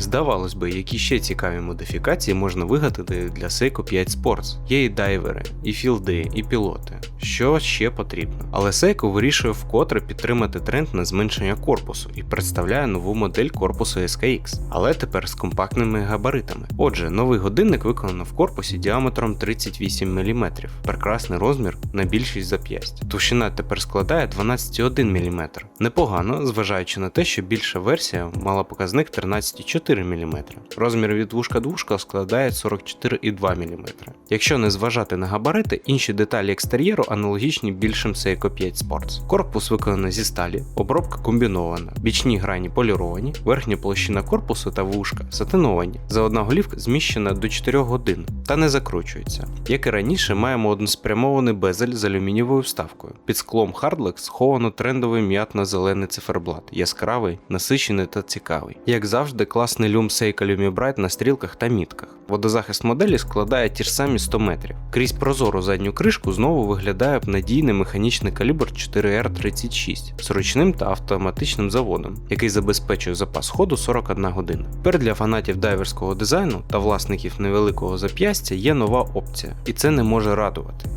Здавалось би, які ще цікаві модифікації можна вигадати для Seiko 5 Sports. Є і дайвери, і філди, і пілоти. Що ще потрібно? Але Seiko вирішує вкотре підтримати тренд на зменшення корпусу і представляє нову модель корпусу SKX, але тепер з компактними габаритами. Отже, новий годинник виконано в корпусі діаметром 38 мм, прекрасний розмір на більшість зап'ясть. Товщина тепер складає 12,1 мм. Непогано, зважаючи на те, що більша версія мала показник 13,4 мм. Розмір від вушка до складає 44,2 мм. Якщо не зважати на габарити, інші деталі екстер'єру аналогічні більшим Seiko 5 Sports. Корпус виконаний зі сталі, обробка комбінована, бічні грані поліровані, верхня площина корпусу та вушка сатиновані. За одна голівка зміщена до 4 годин та не закручується. Як і раніше, маємо односпрямований безель з алюмінієвою вставкою. Під склом Hardlex сховано трендовий м'ятно-зелений циферблат, яскравий, насичений та цікавий. Як завжди, класний люм Seiko LumiBright на стрілках та мітках. Водозахист моделі складає ті ж самі 100 метрів. Крізь прозору задню кришку знову виглядає надійний механічний калібр 4R36 з ручним та автоматичним заводом, який забезпечує запас ходу 41 година. Тепер для фанатів дайверського дизайну та власників невеликого зап'ястя є нова опція, і це не може радувати.